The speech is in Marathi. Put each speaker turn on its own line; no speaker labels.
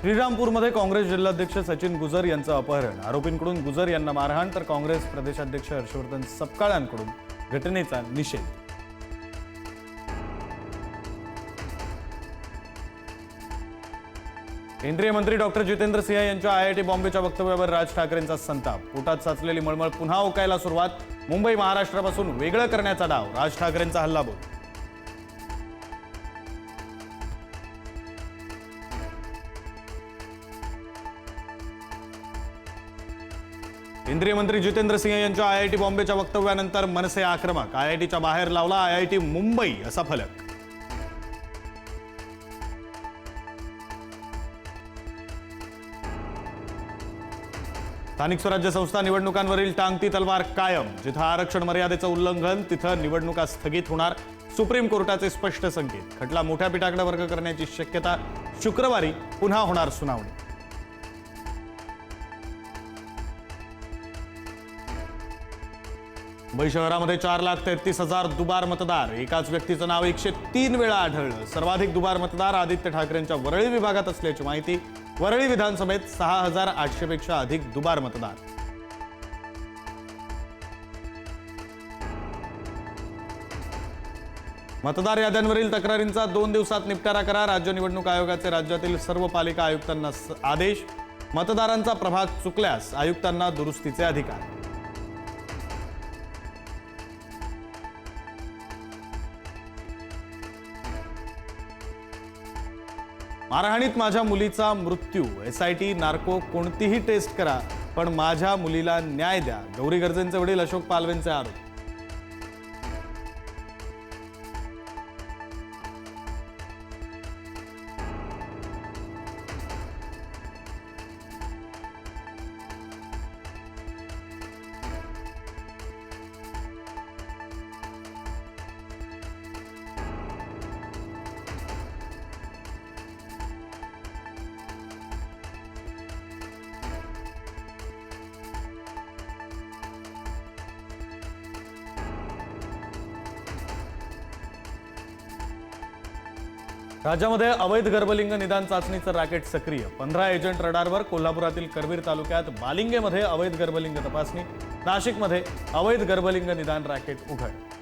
श्रीरामपूरमध्ये काँग्रेस जिल्हाध्यक्ष सचिन गुजर यांचं अपहरण. आरोपींकडून गुजर यांना मारहाण तर काँग्रेस प्रदेशाध्यक्ष हर्षवर्धन सपकाळांकडून घटनेचा निषेध. केंद्रीय मंत्री डॉक्टर जितेंद्र सिंह यांच्या आय आय टी बॉम्बेच्या वक्तव्यावर राज ठाकरेंचा संताप. पोटात साचलेली मळमळ पुन्हा ओकायला सुरुवात. मुंबई महाराष्ट्रापासून वेगळं करण्याचा डाव. राज ठाकरेंचा हल्लाबोल. केंद्रीय मंत्री जितेंद्र सिंह यांच्या आय आय टी बॉम्बेच्या वक्तव्यानंतर मनसे आक्रमक. आय आय टीच्या बाहेर लावला आय आय टी मुंबई असा फलक. स्थानिक स्वराज्य संस्था निवडणुकांवरील टांगती तलवार कायम. जिथं आरक्षण मर्यादेचं उल्लंघन तिथं निवडणुका स्थगित होणार. सुप्रीम कोर्टाचे स्पष्ट संकेत. खटला मोठ्या पीठाकडे वर्ग करण्याची शक्यता शुक्रवारी पुन्हा होणार सुनावणी. मुंबई शहरामध्ये चार लाख तेहतीस हजार दुबार मतदार. एकाच व्यक्तीचं नाव एकशे तीन वेळा आढळलं. सर्वाधिक दुबार मतदार आदित्य ठाकरेंच्या वरळी विभागात असल्याची माहिती वरळी विधानसभेत सहा हजार आठशेपेक्षा अधिक दुबार मतदार. मतदार याद्यांवरील तक्रारींचा दोन दिवसात निपटारा करा. राज्य निवडणूक आयोगाचे राज्यातील सर्व पालिका आयुक्तांना आदेश. मतदारांचा प्रभाग चुकल्यास आयुक्तांना दुरुस्तीचे अधिकार. मारहाणीत माझ्या मुलीचा मृत्यू. एस आय टी नार्को कोणतीही टेस्ट करा पण माझ्या मुलीला न्याय द्या. गौरी गर्जेंचे वडील अशोक पालवेंचे आरोप. राज्यामध्ये अवैध गर्भलिंग निदान चाचणीचं रॅकेट सक्रिय. पंधरा एजंट रडारवर कोल्हापुरातील करवीर तालुक्यात बालिंगेमध्ये अवैध गर्भलिंग तपासणी. नाशिकमध्ये अवैध गर्भलिंग निदान रॅकेट उघड.